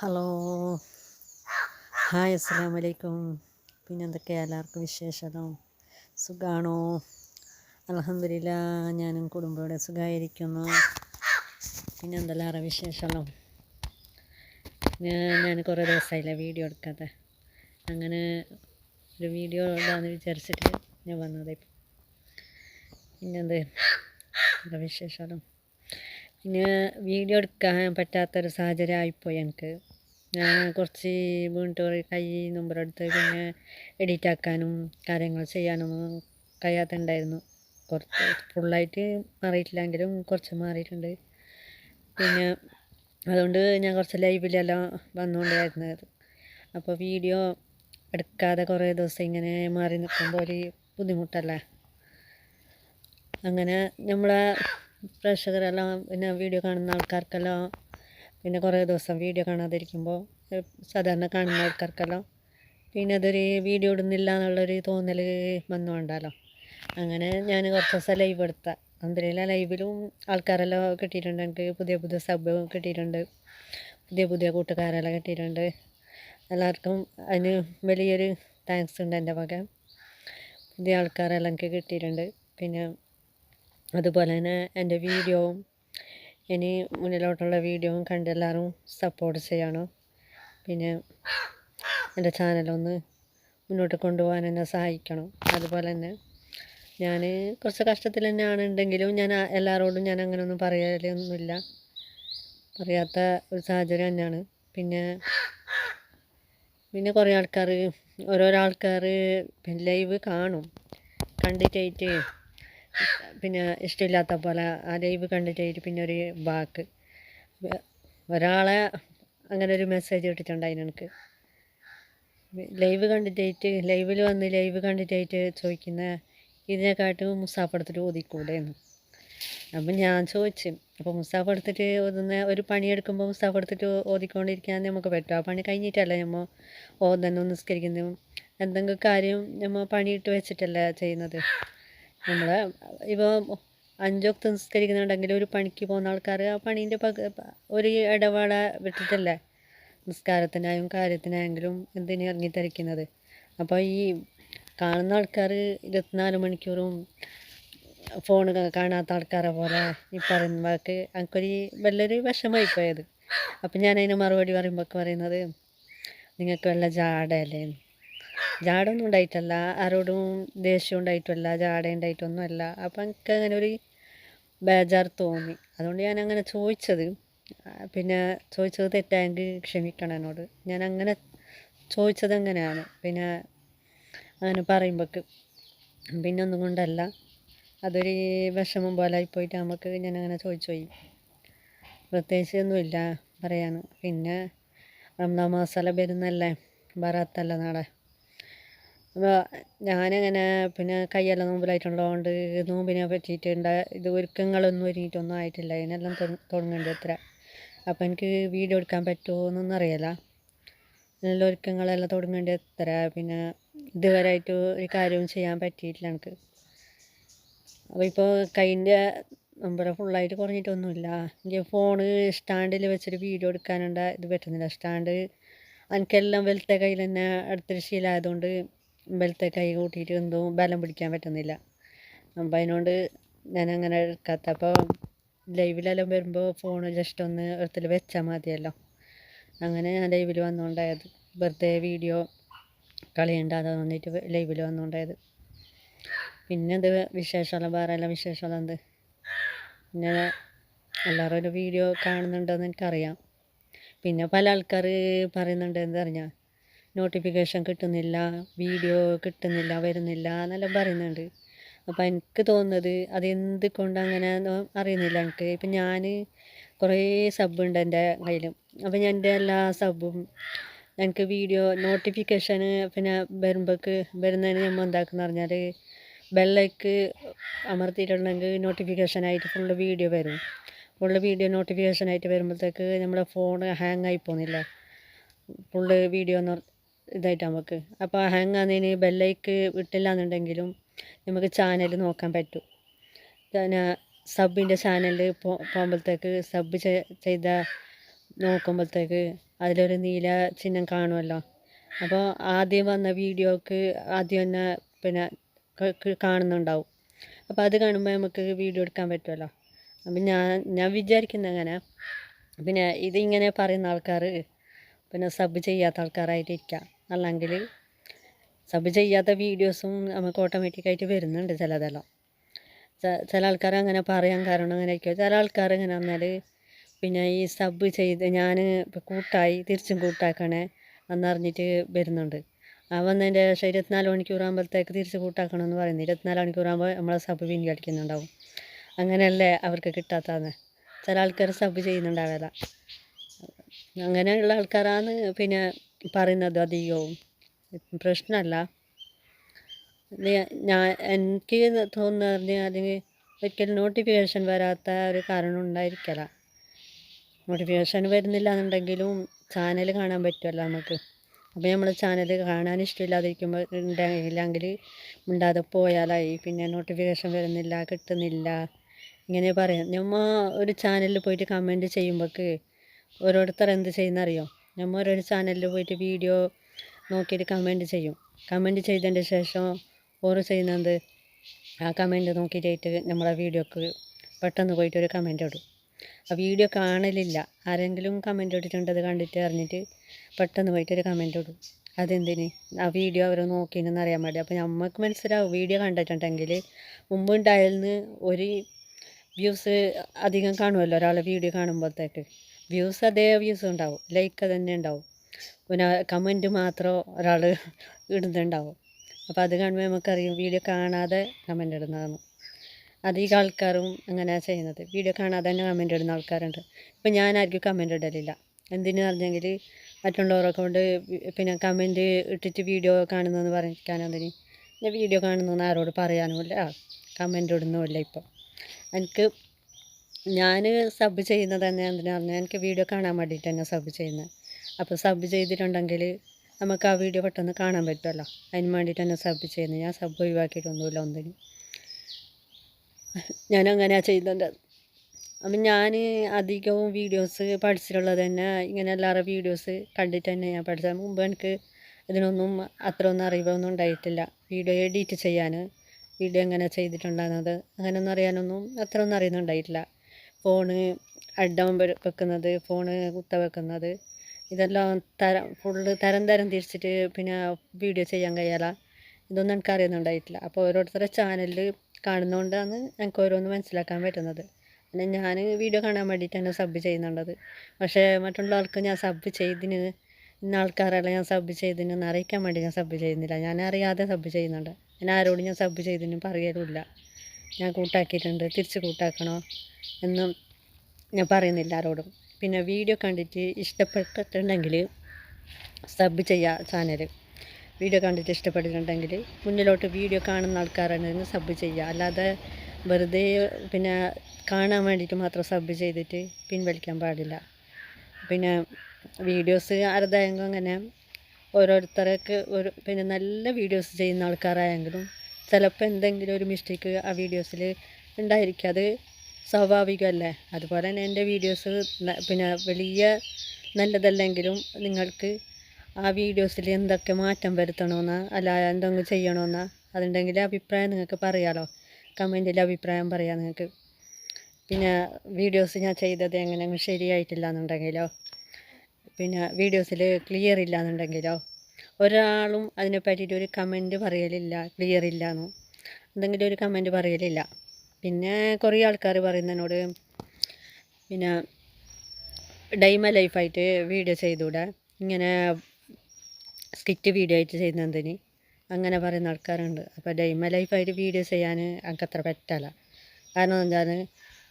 Hello hi അസ്സാം വലൈക്കും പിന്നെ എന്തൊക്കെയാണ് എല്ലാവർക്കും വിശേഷമോ സുഖാണോ? അലഹമില്ല ഞാനും കുടുംബയോടെ സുഖമായിരിക്കുന്നു പിന്നെ എന്തെല്ലാം വിശേഷമല്ലോ ഞാൻ ഞാൻ കുറേ ദിവസമായില്ല വീഡിയോ എടുക്കാതെ അങ്ങനെ ഒരു വീഡിയോ ഇടാന്ന് വിചാരിച്ചിട്ട് ഞാൻ വന്നത്. പിന്നെന്ത് എന്താ? വിശേഷമല്ലോ പിന്നെ വീഡിയോ എടുക്കാൻ പറ്റാത്തൊരു സാഹചര്യം ആയിപ്പോയി എനിക്ക്. ഞാൻ കുറച്ച് വീണിട്ട് കൈ നമ്പറെടുത്ത് പിന്നെ എഡിറ്റ് ആക്കാനും കാര്യങ്ങൾ ചെയ്യാനും കഴിയാത്തുണ്ടായിരുന്നു. കുറച്ച് ഫുള്ളായിട്ട് മാറിയിട്ടില്ലെങ്കിലും കുറച്ച് മാറിയിട്ടുണ്ട്. പിന്നെ അതുകൊണ്ട് ഞാൻ കുറച്ച് ലൈവിലെല്ലാം വന്നുകൊണ്ടായിരുന്നത് അപ്പോൾ വീഡിയോ എടുക്കാതെ കുറേ ദിവസം ഇങ്ങനെ മാറി നിൽക്കുമ്പോൾ ഒരു ബുദ്ധിമുട്ടല്ലേ? അങ്ങനെ നമ്മളെ പ്രേക്ഷകരെല്ലാം പിന്നെ വീഡിയോ കാണുന്ന ആൾക്കാർക്കെല്ലാം പിന്നെ കുറേ ദിവസം വീഡിയോ കാണാതിരിക്കുമ്പോൾ സാധാരണ കാണുന്ന ആൾക്കാർക്കെല്ലാം. പിന്നെ അതൊരു വീഡിയോ ഇടുന്നില്ല എന്നുള്ളൊരു തോന്നൽ വന്നു അങ്ങനെ ഞാൻ കുറച്ച് ദിവസം ലൈവ് എടുത്ത. അന്തരയിലെ ലൈവിലും ആൾക്കാരെല്ലാം കിട്ടിയിട്ടുണ്ട്. എനിക്ക് പുതിയ പുതിയ സബ് കിട്ടിയിട്ടുണ്ട്. പുതിയ പുതിയ കൂട്ടുകാരെല്ലാം കിട്ടിയിട്ടുണ്ട്. എല്ലാവർക്കും അതിന് വലിയൊരു താങ്ക്സ് ഉണ്ട് എന്റെ വക. പുതിയ ആൾക്കാരെല്ലാം എനിക്ക് കിട്ടിയിട്ടുണ്ട്. പിന്നെ അതുപോലെ തന്നെ എന്റെ വീഡിയോവും ഇനി മുന്നിലോട്ടുള്ള വീഡിയോയും കണ്ട് എല്ലാവരും സപ്പോർട്ട് ചെയ്യണം. പിന്നെ എന്റെ ചാനലൊന്ന് മുന്നോട്ട് കൊണ്ടുപോകാൻ എന്നെ സഹായിക്കണം. അതുപോലെ തന്നെ ഞാൻ കുറച്ച് കഷ്ടത്തിൽ തന്നെയാണ് ഉണ്ടെങ്കിലും ഞാൻ എല്ലാവരോടും ഞാൻ അങ്ങനെയൊന്നും പറയലൊന്നുമില്ല പറയാത്ത ഒരു സാഹചര്യം തന്നെയാണ്. പിന്നെ പിന്നെ കുറേ ആൾക്കാർ ഓരോരോ ആൾക്കാർ ലൈവ് കാണും കണ്ടിട്ടായിട്ട് പിന്നെ ഇഷ്ടമില്ലാത്ത പോലെ ആ ലൈവ് കണ്ടിട്ടായിട്ട് പിന്നെ ഒരു വാക്ക്. ഒരാളെ അങ്ങനെ ഒരു മെസ്സേജ് ഇട്ടിട്ടുണ്ടായിരുന്നു എനിക്ക്. ലൈവ് കണ്ടിട്ടായിട്ട് ലൈവിൽ വന്ന് ലൈവ് കണ്ടിട്ടായിട്ട് ചോദിക്കുന്ന ഇതിനെക്കാട്ടും മുസാഫ് എടുത്തിട്ട് ഓതിക്കൂടെ എന്ന് അപ്പം ഞാൻ ചോദിച്ചു അപ്പോൾ മുസ്താഫ് എടുത്തിട്ട് ഓതുന്ന ഒരു പണിയെടുക്കുമ്പോൾ മുസ്താഫ് എടുത്തിട്ട് ഓതിക്കൊണ്ടിരിക്കാൻ നമുക്ക് പറ്റും. ആ പണി കഴിഞ്ഞിട്ടല്ല നമ്മൾ ഓതന്നെ നിസ്കരിക്കുന്നതും? എന്തെങ്കിലും കാര്യം നമ്മൾ പണിയിട്ട് വെച്ചിട്ടല്ല ചെയ്യുന്നത്? നമ്മൾ ഇപ്പോൾ അഞ്ചൊക്കെ നിസ്കരിക്കുന്നുണ്ടെങ്കിൽ ഒരു പണിക്ക് പോകുന്ന ആൾക്കാർ ആ പണീന്റെ പക ഒരു ഇടവേള വിട്ടിട്ടല്ലേ നിസ്കാരത്തിനായും കാര്യത്തിനായെങ്കിലും എന്തിനു ഇറങ്ങിത്തിരിക്കുന്നത്? അപ്പോൾ ഈ കാണുന്ന ആൾക്കാർ ഇരുപത്തിനാല് മണിക്കൂറും ഫോൺ കാണാത്ത ആൾക്കാരെ പോലെ ഈ പറയുന്ന എനിക്കൊരു വലിയൊരു വിഷമായി പോയത്. അപ്പം ഞാൻ മറുപടി പറയുമ്പോൾ പറയുന്നത് നിങ്ങൾക്ക് വല്ല ജാടയല്ലേ? ജാടൊന്നും ഉണ്ടായിട്ടല്ല ആരോടും ദേഷ്യം ഉണ്ടായിട്ടല്ല ജാട ഉണ്ടായിട്ടൊന്നും അല്ല അപ്പം എനിക്ക് അങ്ങനെ ഒരു ബേജാർ തോന്നി. അതുകൊണ്ട് ഞാൻ അങ്ങനെ ചോദിച്ചത്. പിന്നെ ചോദിച്ചത് തെറ്റായെങ്കിൽ ക്ഷമിക്കണം എന്നോട്. ഞാൻ അങ്ങനെ ചോദിച്ചത് അങ്ങനെയാണ്. പിന്നെ അങ്ങനെ പറയുമ്പോൾക്ക് പിന്നെ ഒന്നും കൊണ്ടല്ല. അതൊരു വിഷമം പോലെ ആയിപ്പോയിട്ട് നമുക്ക് ഞാൻ അങ്ങനെ ചോദിച്ചു പോയി. പ്രത്യേകിച്ച് ഒന്നുമില്ല പറയാൻ. പിന്നെ റംദാ മാസാല വരുന്നല്ലേ? ബറാത്തല്ല നാളെ? അപ്പോൾ ഞാനങ്ങനെ പിന്നെ കയ്യെല്ലാം നോമ്പിലായിട്ടുള്ളതുകൊണ്ട് നോമ്പിനെ പറ്റിയിട്ടുണ്ട് ഇത് ഒരുക്കങ്ങളൊന്നും ഒരുങ്ങിയിട്ടൊന്നും ആയിട്ടില്ല. അതിനെല്ലാം തുടങ്ങേണ്ടത് എത്ര? അപ്പോൾ എനിക്ക് വീഡിയോ എടുക്കാൻ പറ്റുമോ എന്നൊന്നും അറിയില്ല നല്ല ഒരുക്കങ്ങളെല്ലാം തുടങ്ങേണ്ടത് എത്ര? പിന്നെ ഇതുവരെയായിട്ട് ഒരു കാര്യവും ചെയ്യാൻ പറ്റിയിട്ടില്ല എനിക്ക്. അപ്പോൾ ഇപ്പോൾ കൈന്റെ നമ്പർ ഫുള്ളായിട്ട് കുറഞ്ഞിട്ടൊന്നുമില്ല. എനിക്ക് ഫോണ് സ്റ്റാൻഡിൽ വെച്ചിട്ട് വീഡിയോ എടുക്കാനുണ്ട് ഇത് പറ്റുന്നില്ല. സ്റ്റാൻഡ് എനിക്കെല്ലാം വലുത്തെ കയ്യിൽ തന്നെ അടുത്തൊരു ശീലമായതുകൊണ്ട് ബലത്തെ കൈ കൂട്ടിയിട്ട് എന്തോ ബലം പിടിക്കാൻ പറ്റുന്നില്ല. അപ്പം അതിനോണ്ട് ഞാൻ അങ്ങനെ എടുക്കാത്ത അപ്പോൾ ലൈവിലെല്ലാം വരുമ്പോൾ ഫോൺ ജസ്റ്റ് ഒന്ന് എടുത്തിൽ വെച്ചാൽ മതിയല്ലോ. അങ്ങനെ ഞാൻ ലൈവിൽ വന്നുകൊണ്ടായത് വെറുതെ വീഡിയോ കളിയുണ്ടാതെ വന്നിട്ട് ലൈവിൽ വന്നുകൊണ്ടായത് പിന്നെ എന്ത് വിശേഷമല്ല വേറെ എല്ലാം വിശേഷമല്ല എന്ത്? പിന്നെ എല്ലാവരും ഒരു വീഡിയോ കാണുന്നുണ്ടെന്ന് എനിക്കറിയാം. പിന്നെ പല ആൾക്കാർ പറയുന്നുണ്ട് എന്താ പറഞ്ഞാൽ നോട്ടിഫിക്കേഷൻ കിട്ടുന്നില്ല വീഡിയോ കിട്ടുന്നില്ല വരുന്നില്ല എന്നെല്ലാം പറയുന്നുണ്ട്. അപ്പോൾ എനിക്ക് തോന്നുന്നത് അതെന്ത് കൊണ്ട് അങ്ങനെ അറിയുന്നില്ല എനിക്ക്. ഇപ്പം ഞാൻ കുറേ സബ് ഉണ്ട് എന്റെ കയ്യിലും. അപ്പോൾ ഞാൻ എന്റെ എല്ലാ സബും എനിക്ക് വീഡിയോ നോട്ടിഫിക്കേഷൻ പിന്നെ വരുമ്പോൾക്ക് വരുന്നതിന് നമ്മൾ എന്താക്കുന്ന പറഞ്ഞാൽ ബെല്ലൈക്ക് അമർത്തിയിട്ടുണ്ടെങ്കിൽ നോട്ടിഫിക്കേഷനായിട്ട് ഫുള്ള് വീഡിയോ വരും. ഫുള്ള് വീഡിയോ നോട്ടിഫിക്കേഷനായിട്ട് വരുമ്പോഴത്തേക്ക് നമ്മുടെ ഫോൺ ഹാങ് ആയി പോകുന്നില്ല. ഫുള്ള് വീഡിയോ ഇതായിട്ട് നമുക്ക്. അപ്പോൾ ഹാങ് ആകുന്നതിന് ബെല്ലൈക്ക് വിട്ടില്ല എന്നുണ്ടെങ്കിലും നമുക്ക് ചാനൽ നോക്കാൻ പറ്റും. പിന്നെ സബിന്റെ ചാനൽ പോകുമ്പോഴത്തേക്ക് സബ് ചെയ്ത നോക്കുമ്പോഴത്തേക്ക് അതിലൊരു നീല ചിഹ്നം കാണുമല്ലോ അപ്പോൾ ആദ്യം വന്ന വീഡിയോക്ക് ആദ്യം തന്നെ പിന്നെ കാണുന്നുണ്ടാവും. അപ്പോൾ അത് കാണുമ്പോൾ നമുക്ക് വീഡിയോ എടുക്കാൻ പറ്റുമല്ലോ അപ്പം ഞാൻ ഞാൻ വിചാരിക്കുന്നത് അങ്ങനെ പിന്നെ ഇതിങ്ങനെ പറയുന്ന ആൾക്കാർ പിന്നെ സബ് ചെയ്യാത്ത ആൾക്കാരായിട്ടിരിക്കുക അല്ലെങ്കിൽ സബ് ചെയ്യാത്ത വീഡിയോസും നമുക്ക് ഓട്ടോമാറ്റിക്കായിട്ട് വരുന്നുണ്ട് ചിലതെല്ലാം. ചില ആൾക്കാർ അങ്ങനെ പറയാൻ കാരണം അങ്ങനെ ആയിരിക്കും ചില ആൾക്കാർ എങ്ങനെ പറഞ്ഞാൽ പിന്നെ ഈ സബ് ചെയ്ത് ഞാൻ കൂട്ടായി തിരിച്ചും കൂട്ടാക്കണേ എന്നറിഞ്ഞിട്ട് വരുന്നുണ്ട്. ആ വന്നതിന്റെ ശേഷം ഇരുപത്തിനാല് മണിക്കൂറാകുമ്പോഴത്തേക്ക് തിരിച്ച് കൂട്ടാക്കണമെന്ന് പറയുന്നത് ഇരുപത്തിനാല് മണിക്കൂറാകുമ്പോൾ നമ്മളെ സബ് വീണ്ടും കളിക്കുന്നുണ്ടാവും. അങ്ങനെയല്ലേ അവർക്ക് കിട്ടാത്തതെന്ന്. ചില ആൾക്കാർ സബ് ചെയ്യുന്നുണ്ടാവില്ല അങ്ങനെയുള്ള ആൾക്കാരാണ് പിന്നെ പറയുന്നത് അധികവും. പ്രശ്നമല്ല. ഞാൻ എനിക്ക് തോന്നുന്നത് അല്ലെങ്കിൽ ഒരിക്കലും നോട്ടിഫിക്കേഷൻ വരാത്ത ഒരു കാരണം ഉണ്ടായിരിക്കില്ല നോട്ടിഫിക്കേഷൻ വരുന്നില്ല എന്നുണ്ടെങ്കിലും ചാനൽ കാണാൻ പറ്റുമല്ലോ നമുക്ക്. അപ്പോൾ നമ്മൾ ചാനൽ കാണാൻ ഇഷ്ടമില്ലാതിരിക്കുമ്പോൾ ഉണ്ടെങ്കിൽ മിണ്ടാതെ പോയാലായി. പിന്നെ നോട്ടിഫിക്കേഷൻ വരുന്നില്ല കിട്ടുന്നില്ല. ഇങ്ങനെ പറയാം. നമ്മൾ ഒരു ചാനലിൽ പോയിട്ട് കമന്റ് ചെയ്യുമ്പോൾക്ക് ഓരോരുത്തർ എന്ത് ചെയ്യുന്നറിയോ? നമ്മൾ ഓരോരോ ചാനലിൽ പോയിട്ട് വീഡിയോ നോക്കിയിട്ട് കമന്റ് ചെയ്യും. കമന്റ് ചെയ്തതിന്റെ ശേഷം ഓറ് ചെയ്യുന്നത് ആ കമന്റ് നോക്കിയിട്ടായിട്ട് നമ്മളെ വീഡിയോക്ക് പെട്ടെന്ന് പോയിട്ട് ഒരു കമന്റ് ഇടും. ആ വീഡിയോ കാണലില്ല. ആരെങ്കിലും കമന്റ് ഇട്ടിട്ടുണ്ട് അത് കണ്ടിട്ട് അറിഞ്ഞിട്ട് പെട്ടെന്ന് പോയിട്ട് ഒരു കമന്റ് ഇടും. അതെന്തിന്? ആ വീഡിയോ അവർ നോക്കിയെന്ന് അറിയാൻ വേണ്ടി. അപ്പോൾ നമുക്ക് മനസ്സിലാവും വീഡിയോ കണ്ടിട്ടുണ്ടെങ്കിൽ മുമ്പ് ഉണ്ടായിരുന്ന ഒരു വ്യൂസ് അധികം കാണുമല്ലോ ഒരാളെ വീഡിയോ കാണുമ്പോഴത്തേക്ക് വ്യൂസ് അതേ വ്യൂസ് ഉണ്ടാവും ലൈക്ക് തന്നെ ഉണ്ടാവും. പിന്നെ കമന്റ് മാത്രം ഒരാൾ ഇടുന്നുണ്ടാവും. അപ്പോൾ അത് കാണുമ്പോൾ നമുക്കറിയും വീഡിയോ കാണാതെ കമന്റ് ഇടുന്നതാണ്. അധികം ആൾക്കാരും അങ്ങനെ ചെയ്യുന്നത്. വീഡിയോ കാണാതെ തന്നെ കമന്റ് ഇടുന്ന ആൾക്കാരുണ്ട്. ഇപ്പം ഞാനായിരിക്കും കമന്റ് ഇടലില്ല. എന്തിനു പറഞ്ഞെങ്കിൽ മറ്റുള്ളവരെ കൊണ്ട് പിന്നെ കമന്റ് ഇട്ടിട്ട് വീഡിയോ കാണുന്നതെന്ന് പറഞ്ഞിരിക്കാനെന്തിന് ഞാൻ വീഡിയോ കാണുന്നതെന്ന് ആരോട് പറയാനുമില്ല. കമന്റ് ഇടുന്നുമില്ല ഇപ്പം. എനിക്ക് ഞാൻ സബ് ചെയ്യുന്നത് തന്നെ എന്തിനാ പറഞ്ഞാൽ എനിക്ക് വീഡിയോ കാണാൻ വേണ്ടിയിട്ട് തന്നെ സബ് ചെയ്യുന്നത് അപ്പോൾ സബ് ചെയ്തിട്ടുണ്ടെങ്കിൽ നമുക്ക് ആ വീഡിയോ പെട്ടെന്ന് കാണാൻ പറ്റുമല്ലോ അതിന് വേണ്ടിയിട്ട് തന്നെ സബ് ചെയ്യുന്നത് ഞാൻ സബ് ഒഴിവാക്കിയിട്ടൊന്നുമില്ല ഒന്നിനും. ഞാൻ അങ്ങനെയാണ് ചെയ്യുന്നുണ്ട് അപ്പം ഞാൻ അധികവും വീഡിയോസ് പഠിച്ചിട്ടുള്ളത് തന്നെ ഇങ്ങനെ എല്ലാവരുടെ വീഡിയോസ് കണ്ടിട്ട് തന്നെ ഞാൻ പഠിച്ചത്. മുമ്പ് എനിക്ക് ഇതിനൊന്നും അത്ര ഒന്നും അറിവൊന്നും ഉണ്ടായിട്ടില്ല. വീഡിയോ എഡിറ്റ് ചെയ്യാൻ വീഡിയോ എങ്ങനെ ചെയ്തിട്ടുണ്ടാകുന്നത് അങ്ങനെയൊന്നും അറിയാനൊന്നും അത്ര ഒന്നും അറിയുന്നുണ്ടായിട്ടില്ല. ഫോണ് അഡം വെക്കുന്നത് ഫോണ് കുത്ത വെക്കുന്നത്. ഇതെല്ലാം തരം ഫുള്ള് തരം തരം തിരിച്ചിട്ട് പിന്നെ വീഡിയോ ചെയ്യാൻ കഴിയാല ഇതൊന്നും എനിക്ക് അറിയുന്നുണ്ടായിട്ടില്ല അപ്പോൾ ഓരോരുത്തരുടെ ചാനലിൽ കാണുന്നതുകൊണ്ടാണ് എനിക്ക് ഓരോന്ന് മനസ്സിലാക്കാൻ പറ്റുന്നത്. പിന്നെ ഞാൻ വീഡിയോ കാണാൻ വേണ്ടിയിട്ടാണ് സബ് ചെയ്യുന്നുണ്ടത് പക്ഷേ മറ്റുള്ള ആൾക്ക് ഞാൻ സബ് ചെയ്തിന് ഇന്ന ആൾക്കാരെല്ലാം ഞാൻ സബ് ചെയ്തിന് എന്ന് അറിയിക്കാൻ വേണ്ടി ഞാൻ സബ് ചെയ്യുന്നില്ല. ഞാൻ അറിയാതെ സബ് ചെയ്യുന്നുണ്ട്. ഞാൻ ആരോടും ഞാൻ സബ് ചെയ്തിന് പറയലുമില്ല. ഞാൻ കൂട്ടാക്കിയിട്ടുണ്ട്. തിരിച്ച് കൂട്ടാക്കണോ എന്നും ഞാൻ പറയുന്നില്ല ആരോടും. പിന്നെ വീഡിയോ കണ്ടിട്ട് ഇഷ്ടപ്പെട്ടിട്ടുണ്ടെങ്കിൽ സബ് ചെയ്യുക ചാനൽ വീഡിയോ കണ്ടിട്ട് ഇഷ്ടപ്പെട്ടിട്ടുണ്ടെങ്കിൽ മുന്നിലോട്ട് വീഡിയോ കാണുന്ന ആൾക്കാരാണെങ്കിൽ സബ് ചെയ്യുക അല്ലാതെ വെറുതെ പിന്നെ കാണാൻ വേണ്ടിയിട്ട് മാത്രം സബ് ചെയ്തിട്ട് പിൻവലിക്കാൻ പാടില്ല. പിന്നെ വീഡിയോസ് ആരുതായെങ്കിലും അങ്ങനെ ഓരോരുത്തർക്ക് ഒരു പിന്നെ നല്ല വീഡിയോസ് ചെയ്യുന്ന ആൾക്കാരായെങ്കിലും ചിലപ്പോൾ എന്തെങ്കിലും ഒരു മിസ്റ്റേക്ക് ആ വീഡിയോസിൽ ഉണ്ടായിരിക്കും. അത് സ്വാഭാവികമല്ലേ? അതുപോലെ തന്നെ എന്റെ വീഡിയോസ് പിന്നെ വലിയ നല്ലതല്ലെങ്കിലും നിങ്ങൾക്ക് ആ വീഡിയോസിൽ എന്തൊക്കെ മാറ്റം വരുത്തണമെന്ന് അല്ല എന്തെങ്കിലും ചെയ്യണമെന്ന് അതുണ്ടെങ്കിൽ അഭിപ്രായം നിങ്ങൾക്ക് പറയാമല്ലോ കമന്റിൽ അഭിപ്രായം പറയാം നിങ്ങൾക്ക്. പിന്നെ വീഡിയോസ് ഞാൻ ചെയ്തത് എങ്ങനെയെങ്കിലും ശരിയായിട്ടില്ല എന്നുണ്ടെങ്കിലോ പിന്നെ വീഡിയോസിൽ ക്ലിയർ ഇല്ല എന്നുണ്ടെങ്കിലോ ഒരാളും അതിനെ പറ്റിയിട്ട് ഒരു കമന്റ് പറയലില്ല ക്ലിയർ ഇല്ല എന്ന് എന്തെങ്കിലും ഒരു കമന്റ് പറയലില്ല. പിന്നെ കുറേ ആൾക്കാർ പറയുന്നതിനോട് പിന്നെ ഡൈമ ലൈഫായിട്ട് വീഡിയോ ചെയ്തുകൂടെ ഇങ്ങനെ സ്കിറ്റ് വീഡിയോ ആയിട്ട് ചെയ്യുന്നതിന് അങ്ങനെ പറയുന്ന ആൾക്കാരുണ്ട്. അപ്പോൾ ഡൈമ ലൈഫായിട്ട് വീഡിയോ ചെയ്യാൻ എനിക്ക് അത്ര പറ്റില്ല കാരണം എന്താണ്?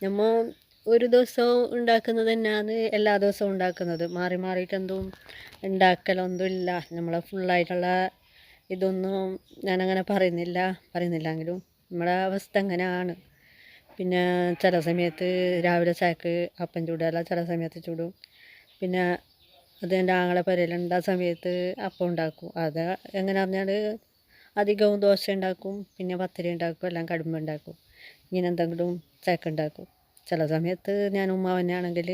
നമ്മൾ ഒരു ദിവസവും ഉണ്ടാക്കുന്നത് തന്നെയാണ് എല്ലാ ദിവസവും ഉണ്ടാക്കുന്നത്. മാറി മാറിയിട്ടെന്തും ഉണ്ടാക്കലൊന്നും ഇല്ല നമ്മളെ ഫുള്ളായിട്ടുള്ള ഇതൊന്നും ഞാനങ്ങനെ പറയുന്നില്ല. പറയുന്നില്ലെങ്കിലും നമ്മുടെ അവസ്ഥ അങ്ങനെയാണ്. പിന്നെ ചില സമയത്ത് രാവിലെ ചായക്ക് അപ്പം ചൂടല്ല ചില സമയത്ത് ചൂടും. പിന്നെ അത് എന്റെ ആങ്ങളെ പരലുണ്ട് ആ സമയത്ത് അപ്പം ഉണ്ടാക്കും. അത് എങ്ങനെ പറഞ്ഞാൽ അധികവും ദോശ ഉണ്ടാക്കും പിന്നെ പത്തിരി ഉണ്ടാക്കും എല്ലാം കടുമ്പ ഉണ്ടാക്കും. ഇങ്ങനെ എന്തെങ്കിലും ചായക്ക് ഉണ്ടാക്കും. ചില സമയത്ത് ഞാൻ ഉമ്മാവനാണെങ്കിൽ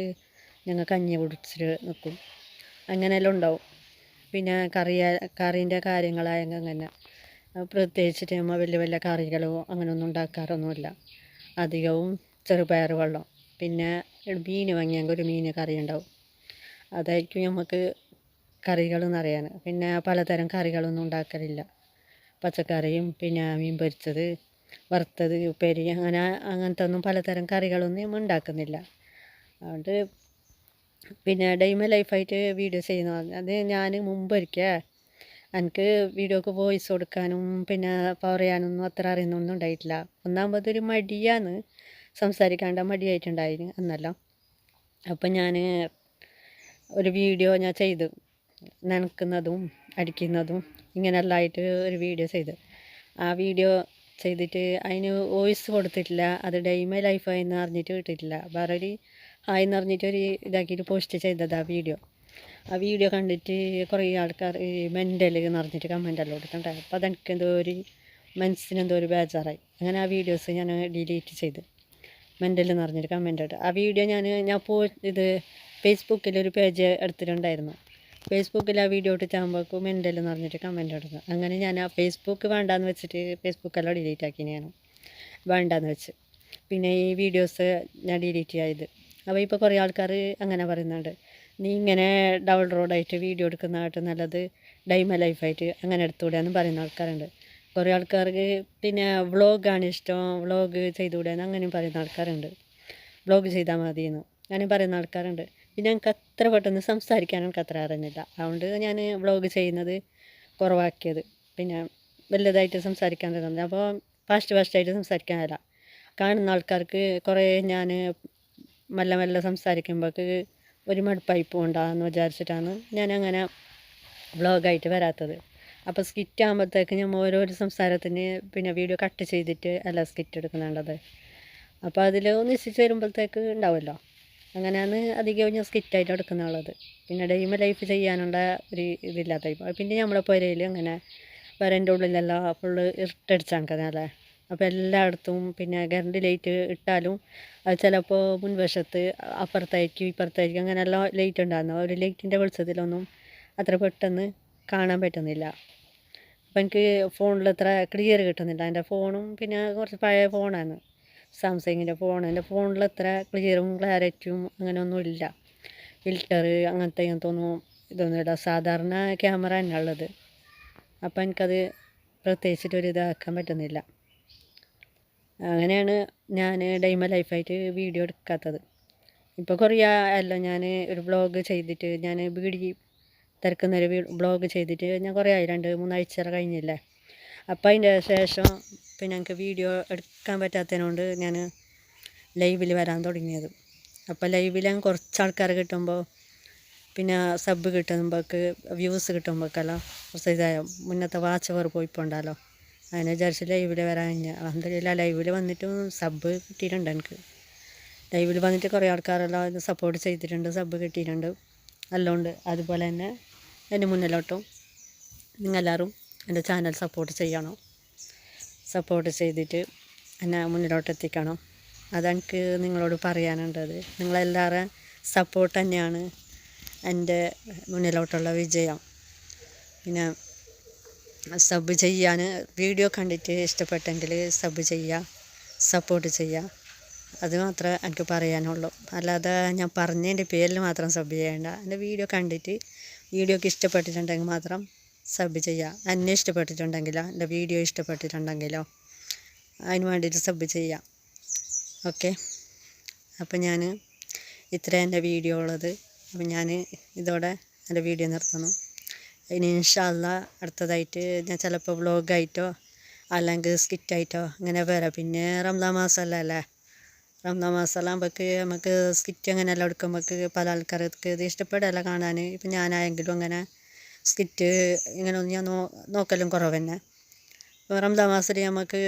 ഞങ്ങൾ കഞ്ഞി കുടിച്ചിട്ട് നിൽക്കും. അങ്ങനെയെല്ലാം ഉണ്ടാവും. പിന്നെ കറി കറീന്റെ കാര്യങ്ങളായെങ്കിൽ അങ്ങനെ. പ്രത്യേകിച്ചിട്ട് നമ്മൾ വലിയ വലിയ കറികളോ അങ്ങനെയൊന്നും ഉണ്ടാക്കാറൊന്നുമില്ല. അധികവും ചെറുപയർ വെള്ളം. പിന്നെ മീൻ വാങ്ങിയെങ്കിൽ ഒരു മീൻ കറി ഉണ്ടാവും. അതായിരിക്കും നമുക്ക് കറികൾ എന്നറിയാൻ പിന്നെ പലതരം കറികളൊന്നും ഉണ്ടാക്കലില്ല. പച്ചക്കറിയും പിന്നെ മീൻ പൊരിച്ചത് വറുത്തത് ഉപ്പേരി അങ്ങനെ അങ്ങനത്തെ ഒന്നും പലതരം കറികളൊന്നും നമ്മൾ ഉണ്ടാക്കുന്നില്ല. അതുകൊണ്ട് പിന്നെ ഡൈമ ലൈഫായിട്ട് വീഡിയോസ് ചെയ്യുന്ന. അത് ഞാൻ മുമ്പൊരിക്കൽ എനിക്ക് വീഡിയോക്ക് വോയിസ് കൊടുക്കാനും പിന്നെ പറയാനൊന്നും അത്ര അറിയുന്നൊന്നും ഉണ്ടായിട്ടില്ല. ഒന്നാമത് ഒരു മടിയാണ് സംസാരിക്കാണ്ട മടിയായിട്ടുണ്ടായിരുന്നു അന്നെല്ലാം. അപ്പം ഞാൻ ഒരു വീഡിയോ ഞാൻ ചെയ്ത്. നനക്കുന്നതും അടിക്കുന്നതും ഇങ്ങനെയെല്ലാം ആയിട്ട് ഒരു വീഡിയോ ചെയ്ത്. ആ വീഡിയോ ചെയ്തിട്ട് അതിന് വോയിസ് കൊടുത്തിട്ടില്ല. അത് ഡെയ്മ ലൈഫായെന്ന് അറിഞ്ഞിട്ട് കിട്ടിയിട്ടില്ല വേറൊരു ഹായ് എന്ന് പറഞ്ഞിട്ട് ഒരു ഇതാക്കിയിട്ട് പോസ്റ്റ് ചെയ്തത് ആ വീഡിയോ. ആ വീഡിയോ കണ്ടിട്ട് കുറേ ആൾക്കാർ മെന്റൽ എന്ന് പറഞ്ഞിട്ട് കമന്റെല്ലാം കൊടുത്തിട്ടുണ്ട്. അപ്പോൾ അതെനിക്ക് എന്തോ ഒരു മനസ്സിനെന്തോ ഒരു ബേജാറായി. അങ്ങനെ ആ വീഡിയോസ് ഞാൻ ഡിലീറ്റ് ചെയ്ത്. മെന്റൽ എന്ന് പറഞ്ഞിട്ട് കമന്റ് ഇട്ട്. ആ വീഡിയോ ഞാൻ ഞാൻ പോ ഇത് ഫേസ്ബുക്കിൽ ഒരു പേജ് എടുത്തിട്ടുണ്ടായിരുന്നു. ഫേസ്ബുക്കിൽ ആ വീഡിയോ ഇട്ടിട്ടാകുമ്പോൾ മെന്റൽ എന്ന് പറഞ്ഞിട്ട് കമന്റ് കൊടുക്കുക അങ്ങനെ ഞാൻ ആ ഫേസ്ബുക്ക് വേണ്ടാന്ന് വെച്ചിട്ട് ഫേസ്ബുക്കെല്ലാം ഡിലീറ്റ് ആക്കി ഞാൻ വേണ്ടാന്ന് വെച്ച്. പിന്നെ ഈ വീഡിയോസ് ഞാൻ ഡിലീറ്റ് ചെയ്ത് അപ്പോൾ ഇപ്പോൾ കുറേ ആൾക്കാർ അങ്ങനെ പറയുന്നുണ്ട്. നീ ഇങ്ങനെ ഡബിൾ റോഡായിട്ട് വീഡിയോ എടുക്കുന്നതായിട്ട് നല്ലത് ഡൈമ ലൈഫായിട്ട് അങ്ങനെ എടുത്തുകൂടെ എന്ന് പറയുന്ന ആൾക്കാരുണ്ട്. കുറേ ആൾക്കാർക്ക് പിന്നെ വ്ളോഗാണ് ഇഷ്ടം. വ്ളോഗ് ചെയ്തുകൂടെ എന്ന് അങ്ങനെയും പറയുന്ന ആൾക്കാരുണ്ട്. വ്ളോഗ് ചെയ്താൽ മതിയെന്ന്. അങ്ങനെ പറയുന്ന ആൾക്കാരുണ്ട്. പിന്നെ എനിക്ക് അത്ര പെട്ടെന്ന് സംസാരിക്കാൻ എനിക്ക് അത്ര അറിഞ്ഞില്ല. അതുകൊണ്ട് ഞാൻ വ്ളോഗ് ചെയ്യുന്നത് കുറവാക്കിയത്. പിന്നെ വലുതായിട്ട് സംസാരിക്കാൻ തുടങ്ങി അപ്പോൾ ഫാസ്റ്റ് ഫാസ്റ്റായിട്ട് സംസാരിക്കാനല്ല കാണുന്ന ആൾക്കാർക്ക് കുറേ ഞാൻ മെല്ലെ മെല്ലെ സംസാരിക്കുമ്പോൾക്ക് ഒരു മടുപ്പായി പോകണ്ടെന്ന് വിചാരിച്ചിട്ടാണ് ഞാൻ അങ്ങനെ വ്ളോഗായിട്ട് വരാത്തത്. അപ്പോൾ സ്കിറ്റ് ആകുമ്പോഴത്തേക്ക് ഞാൻ ഓരോരോ സംസാരത്തിന് പിന്നെ വീഡിയോ കട്ട് ചെയ്തിട്ട് അല്ല സ്കിറ്റ് എടുക്കുന്നുണ്ടത് അപ്പോൾ അതിൽ നിശ്ചിച്ച് വരുമ്പോഴത്തേക്ക് ഉണ്ടാവുമല്ലോ? അങ്ങനെയാണ് അധികവും ഞാൻ സ്കിറ്റായിട്ട് എടുക്കുന്നുള്ളത് പിന്നെ ഡെയിമ ലൈഫ് ചെയ്യാനുള്ള ഒരു ഇതില്ലാത്ത പിന്നെ നമ്മുടെ പുരയിൽ അങ്ങനെ വരന്റെ ഉള്ളിലെല്ലാം ഫുള്ള് ഇരുട്ടടിച്ചാണ് കഥയല്ലേ അപ്പോൾ എല്ലായിടത്തും പിന്നെ കറണ്ട് ലൈറ്റ് ഇട്ടാലും അത് ചിലപ്പോൾ മുൻവശത്ത് അപ്പുറത്തായിരിക്കും ഇപ്പുറത്തായിരിക്കും അങ്ങനെ എല്ലാം ലൈറ്റ് ഉണ്ടായിരുന്നു ഒരു ലൈറ്റിന്റെ വെളിച്ചത്തിലൊന്നും അത്ര പെട്ടെന്ന് കാണാൻ പറ്റുന്നില്ല. അപ്പോൾ എനിക്ക് ഫോണിൽ അത്ര ക്ലിയർ കിട്ടുന്നില്ല. എന്റെ ഫോണും പിന്നെ കുറച്ച് പഴയ ഫോണാണ് സാംസങ്ങിന്റെ ഫോൺ എന്റെ ഫോണിൽ അത്ര ക്ലിയറും ക്ലാരിറ്റിയും അങ്ങനെയൊന്നും ഇല്ല. ഫിൽറ്റർ അങ്ങനത്തെ ഇങ്ങനത്തെ ഒന്നും ഇതൊന്നുമില്ല സാധാരണ ക്യാമറ തന്നെ ഉള്ളത്. അപ്പം എനിക്കത് പ്രത്യേകിച്ചിട്ട് ഒരു ഇതാക്കാൻ പറ്റുന്നില്ല. അങ്ങനെയാണ് ഞാൻ ഡൈമ ലൈഫായിട്ട് വീഡിയോ എടുക്കാത്തത്. ഇപ്പോൾ കുറേ അല്ല ഞാൻ ഒരു വ്ളോഗ് ചെയ്തിട്ട് ഞാൻ ബീഡി തിരക്കുന്നൊരു വ്ളോഗ് ചെയ്തിട്ട് ഞാൻ കുറേ ആയി. രണ്ട് മൂന്നാഴ്ച കഴിഞ്ഞില്ലേ? അപ്പോൾ അതിന്റെ ശേഷം പിന്നെ ഞങ്ങൾക്ക് വീഡിയോ എടുക്കാൻ പറ്റാത്തതിനോണ്ട് ഞാൻ ലൈവിൽ വരാൻ തുടങ്ങിയത്. അപ്പോൾ ലൈവിൽ ഞാൻ കുറച്ച് ആൾക്കാർ കിട്ടുമ്പോൾ പിന്നെ സബ് കിട്ടുമ്പോൾക്ക് വ്യൂസ് കിട്ടുമ്പോഴേക്കല്ലോ കുറച്ച് ഇതായ മുന്നത്തെ വാച്ച് വേറെ പോയിപ്പോണ്ടല്ലോ അതിനെ വിചാരിച്ച് ലൈവിൽ വരാൻ അലഹമില്ല ലൈവിൽ വന്നിട്ടും സബ് കിട്ടിയിട്ടുണ്ട് എനിക്ക്. ലൈവിൽ വന്നിട്ട് കുറേ ആൾക്കാരെല്ലാം സപ്പോർട്ട് ചെയ്തിട്ടുണ്ട് സബ് കിട്ടിയിട്ടുണ്ട്. അല്ലോണ്ട് അതുപോലെ തന്നെ എന്റെ മുന്നിലോട്ടും നിങ്ങളെല്ലാവരും എന്റെ ചാനൽ സപ്പോർട്ട് ചെയ്യണം. സപ്പോർട്ട് ചെയ്തിട്ട് എന്നെ മുന്നിലോട്ട് എത്തിക്കണം അതെനിക്ക് നിങ്ങളോട് പറയാനുണ്ടത് നിങ്ങളെല്ലാവരും സപ്പോർട്ട് തന്നെയാണ് എന്റെ മുന്നിലോട്ടുള്ള വിജയം. പിന്നെ സബ് ചെയ്യാൻ വീഡിയോ കണ്ടിട്ട് ഇഷ്ടപ്പെട്ടെങ്കിൽ സബ് ചെയ്യുക സപ്പോർട്ട് ചെയ്യുക. അത് മാത്രമേ എനിക്ക് പറയാനുള്ളൂ. അല്ലാതെ ഞാൻ പറഞ്ഞതിന്റെ പേരിൽ മാത്രം സബ് ചെയ്യേണ്ട. എന്റെ വീഡിയോ കണ്ടിട്ട് വീഡിയോക്ക് ഇഷ്ടപ്പെട്ടിട്ടുണ്ടെങ്കിൽ മാത്രം സബ് ചെയ്യുക എന്നെ ഇഷ്ടപ്പെട്ടിട്ടുണ്ടെങ്കിലോ എന്റെ വീഡിയോ ഇഷ്ടപ്പെട്ടിട്ടുണ്ടെങ്കിലോ അതിന് വേണ്ടിയിട്ട് സബ് ചെയ്യാം. ഓക്കെ? അപ്പം ഞാൻ ഇത്ര എന്റെ വീഡിയോ ഉള്ളത്. അപ്പം ഞാൻ ഇതോടെ എന്റെ വീഡിയോ നിർത്തുന്നു. ഇനി ഇൻഷാല്ല അടുത്തതായിട്ട് ഞാൻ ചിലപ്പോൾ വ്ളോഗായിട്ടോ അല്ലെങ്കിൽ സ്കിറ്റായിട്ടോ അങ്ങനെ വരാം. പിന്നെ റംദാ മാസമല്ല അല്ലേ? റംദാ മാസമാകുമ്പോഴേക്ക് നമുക്ക് സ്കിറ്റ് അങ്ങനെയെല്ലാം എടുക്കുമ്പോഴേക്ക് പല ആൾക്കാർക്ക് ഇത് ഇഷ്ടപ്പെടില്ല കാണാൻ. ഇപ്പം ഞാനായെങ്കിലും അങ്ങനെ സ്കിറ്റ് ഇങ്ങനെയൊന്നും ഞാൻ നോക്കലും കുറവ് തന്നെ. റംസാൻ മാസത്തിൽ നമുക്ക്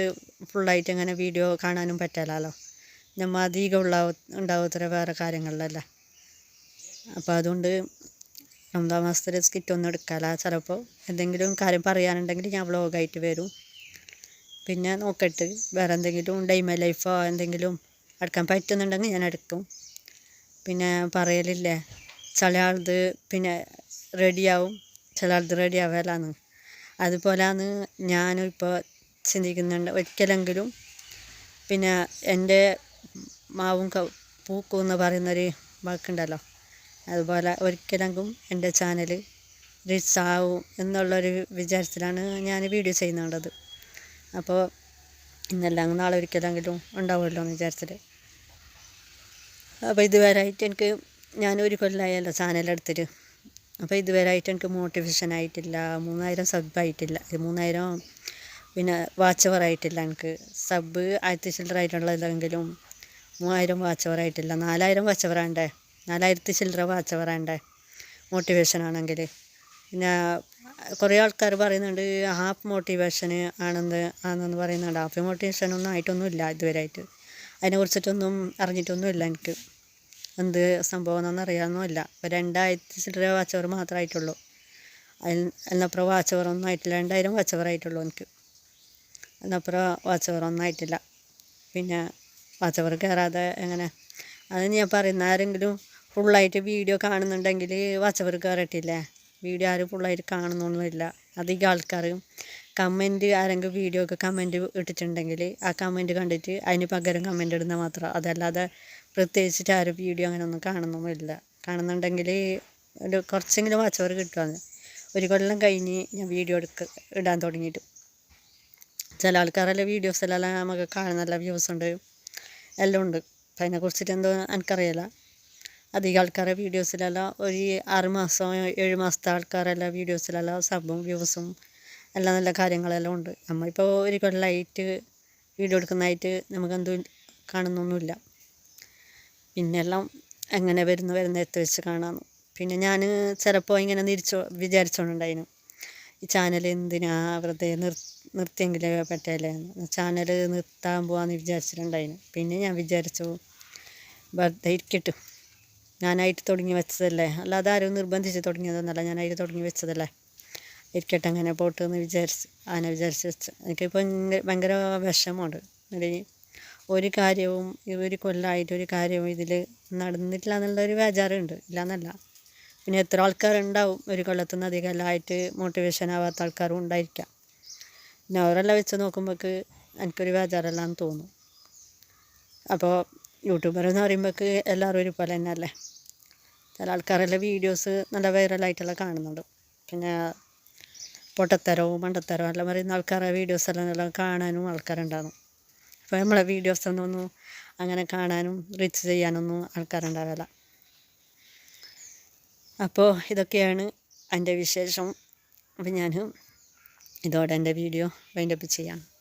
ഫുള്ളായിട്ട് അങ്ങനെ വീഡിയോ കാണാനും പറ്റില്ലല്ലോ നമ്മൾ അധികം ഉള്ള ഉണ്ടാവത്ര വേറെ കാര്യങ്ങളിലല്ല? അപ്പോൾ അതുകൊണ്ട് റംസാൻ മാസത്തിൽ സ്കിറ്റ് ഒന്നും എടുക്കാല. ചിലപ്പോൾ എന്തെങ്കിലും കാര്യം പറയാനുണ്ടെങ്കിൽ ഞാൻ വ്ളോഗായിട്ട് വരും. പിന്നെ നോക്കട്ട് വേറെ എന്തെങ്കിലും ഡൈമ ലൈഫോ എന്തെങ്കിലും എടുക്കാൻ പറ്റുന്നുണ്ടെങ്കിൽ ഞാൻ എടുക്കും. പിന്നെ പറയലില്ലേ ചില ആളത് പിന്നെ റെഡിയാവും ചില റെഡി ആവലാന്ന് അതുപോലെയാണ് ഞാനും ഇപ്പോൾ ചിന്തിക്കുന്നുണ്ട്. ഒരിക്കലെങ്കിലും പിന്നെ എന്റെ മാവും പൂക്കും എന്ന് പറയുന്നൊരു വാക്കുണ്ടല്ലോ. അതുപോലെ ഒരിക്കലെങ്കിലും എന്റെ ചാനൽ റീച്ച് ആവും എന്നുള്ളൊരു വിചാരത്തിലാണ് ഞാൻ വീഡിയോ ചെയ്യുന്നുള്ളത് അപ്പോൾ ഇന്നല്ലെങ്കിൽ നാളെ ഒരിക്കലെങ്കിലും ഉണ്ടാവുമല്ലോ എന്ന് വിചാരിച്ചിട്ട് അപ്പോൾ ഇതുവരെയായിട്ട് എനിക്ക് ഞാൻ ഒരു കൊല്ലമായല്ലോ ചാനൽ അപ്പോൾ ഇതുവരെയായിട്ട് എനിക്ക് മോട്ടിവേഷൻ ആയിട്ടില്ല. മൂന്നായിരം സബ് ആയിട്ടില്ല. മൂന്നായിരം പിന്നെ വാച്ച് അവർ ആയിട്ടില്ല എനിക്ക്. സബ് ആയിരത്തി ചില്ലറ ആയിട്ടുള്ളതെങ്കിലും മൂവായിരം വാച്ച് അവർ ആയിട്ടില്ല. നാലായിരം വാച്ച് ആണ്ടേ. നാലായിരത്തി ചില്ലറ വാച്ച് ആണ്ടേ. മോട്ടിവേഷൻ ആണെങ്കിൽ. പിന്നെ കുറേ ആൾക്കാർ പറയുന്നുണ്ട് ഹാഫ് മോട്ടിവേഷൻ ആണെന്ന് ആണെന്ന് പറയുന്നുണ്ട്. ഹാഫ് മോട്ടിവേഷൻ ഒന്നും ആയിട്ടൊന്നുമില്ല ഇതുവരെയായിട്ട് അതിനെക്കുറിച്ചിട്ടൊന്നും അറിഞ്ഞിട്ടൊന്നുമില്ല എനിക്ക്. എന്ത് സംഭവം എന്നൊന്നും അറിയാമെന്നുമില്ല ഇപ്പോൾ രണ്ടായിരത്തി ചില്ലറ വാച്ചവർ മാത്രമായിട്ടുള്ളൂ. അതിൽ എന്നപ്പുറം വാച്ചവറൊന്നും ആയിട്ടില്ല. രണ്ടായിരം വാച്ചവർ ആയിട്ടുള്ളൂ എനിക്ക്. എന്നപ്പുറം വാച്ചവർ ഒന്നായിട്ടില്ല പിന്നെ വാച്ചവർ കയറാതെ എങ്ങനെ? അത് ഞാൻ പറയുന്ന ആരെങ്കിലും ഫുള്ളായിട്ട് വീഡിയോ കാണുന്നുണ്ടെങ്കിൽ വാച്ചവർ കയറിയിട്ടില്ലേ വീഡിയോ ആരും ഫുള്ളായിട്ട് കാണുന്നൊന്നുമില്ല. അധികം ആൾക്കാരും കമന്റ് ആരെങ്കിലും വീഡിയോ ഒക്കെ കമന്റ് ഇട്ടിട്ടുണ്ടെങ്കിൽ ആ കമന്റ് കണ്ടിട്ട് അതിന് പകരം കമന്റ് ഇടുന്ന മാത്രം. അതല്ലാതെ പ്രത്യേകിച്ചിട്ട് ആരും വീഡിയോ അങ്ങനെയൊന്നും കാണുന്നൊന്നുമില്ല കാണുന്നുണ്ടെങ്കിൽ ഒരു കുറച്ചെങ്കിലും വാച്ചവർ കിട്ടുമെന്ന് ഒരു കൊല്ലം കഴിഞ്ഞ് ഞാൻ വീഡിയോ എടുക്ക ഇടാൻ തുടങ്ങിയിട്ട്. ചില ആൾക്കാരെല്ലാം വീഡിയോസിലെല്ലാം നമുക്ക് കാണുന്ന വ്യൂസ് ഉണ്ട്. എല്ലാം ഉണ്ട്. അപ്പം അതിനെക്കുറിച്ചിട്ട് എന്തോ എനിക്കറിയില്ല. അധികം ആൾക്കാരെ വീഡിയോസിലെല്ലാം ഒരു ആറ് മാസം ഏഴ് മാസത്തെ ആൾക്കാരെല്ലാം വീഡിയോസിലെല്ലാം സബും വ്യൂസും എല്ലാം നല്ല കാര്യങ്ങളെല്ലാം ഉണ്ട്. നമ്മളിപ്പോൾ ഒരു കൊല്ലമായിട്ട് വീഡിയോ എടുക്കുന്നതായിട്ട് നമുക്കെന്തും കാണുന്നൊന്നുമില്ല. പിന്നെ എല്ലാം എങ്ങനെ വരുന്നു വരുന്ന എത്തി വെച്ച് കാണാമെന്ന് പിന്നെ ഞാൻ ചിലപ്പോൾ ഇങ്ങനെ നിരിച്ചോ വിചാരിച്ചോണ്ടുണ്ടായിരുന്നു ഈ ചാനൽ എന്തിനാ വെറുതെ നിർ നിർത്തിയെങ്കിലേ പറ്റല്ലേ ചാനൽ നിർത്താൻ പോവാന്ന് വിചാരിച്ചിട്ടുണ്ടായിരുന്നു പിന്നെ ഞാൻ വിചാരിച്ചു വെറുതെ ഇരിക്കട്ടു. ഞാനായിട്ട് തുടങ്ങി വെച്ചതല്ലേ. അല്ലാതെ ആരും നിർബന്ധിച്ച് തുടങ്ങിയതൊന്നല്ല ഞാനായിട്ട് തുടങ്ങി വെച്ചതല്ലേ. ഇരിക്കട്ടെ അങ്ങനെ പോട്ടെന്ന് വിചാരിച്ച് അങ്ങനെ വിചാരിച്ച് വെച്ച്. എനിക്കിപ്പോൾ ഭയങ്കര വിഷമമുണ്ട്. ഒരു കാര്യവും ഒരു കൊല്ലമായിട്ട് ഒരു കാര്യവും ഇതിൽ നടന്നിട്ടില്ല എന്നുള്ളൊരു ബേജാറുണ്ട് ഇല്ലയെന്നല്ല പിന്നെ എത്ര ആൾക്കാരുണ്ടാവും ഒരു കൊല്ലത്തുനിന്ന് അധികമല്ലായിട്ട് മോട്ടിവേഷൻ ആവാത്ത ആൾക്കാരും ഉണ്ടായിരിക്കാം. പിന്നെ അവരെല്ലാം വെച്ച് നോക്കുമ്പോൾക്ക് എനിക്കൊരു എന്ന് തോന്നും. അപ്പോൾ യൂട്യൂബർ എന്ന് പറയുമ്പോൾക്ക് എല്ലാവരും ഒരുപോലെ തന്നെ അല്ലേ ചില ആൾക്കാരെല്ലാം വീഡിയോസ് നല്ല വൈറലായിട്ടെല്ലാം കാണുന്നുണ്ട്. പിന്നെ പൊട്ടത്തരവും മണ്ടത്തരവും എല്ലാം പറയുന്ന ആൾക്കാരെ വീഡിയോസ് എല്ലാം എല്ലാം കാണാനും ആൾക്കാരുണ്ടാകും അപ്പോൾ നമ്മളെ വീഡിയോസ് ഒന്നും അങ്ങനെ കാണാനും റീച്ച് ചെയ്യാനൊന്നും ആൾക്കാരുണ്ടാവില്ല. അപ്പോൾ ഇതൊക്കെയാണ് എന്റെ വിശേഷം. അപ്പം ഞാൻ ഇതോടെ എന്റെ വീഡിയോ വൈൻഡപ്പ് ചെയ്യാം.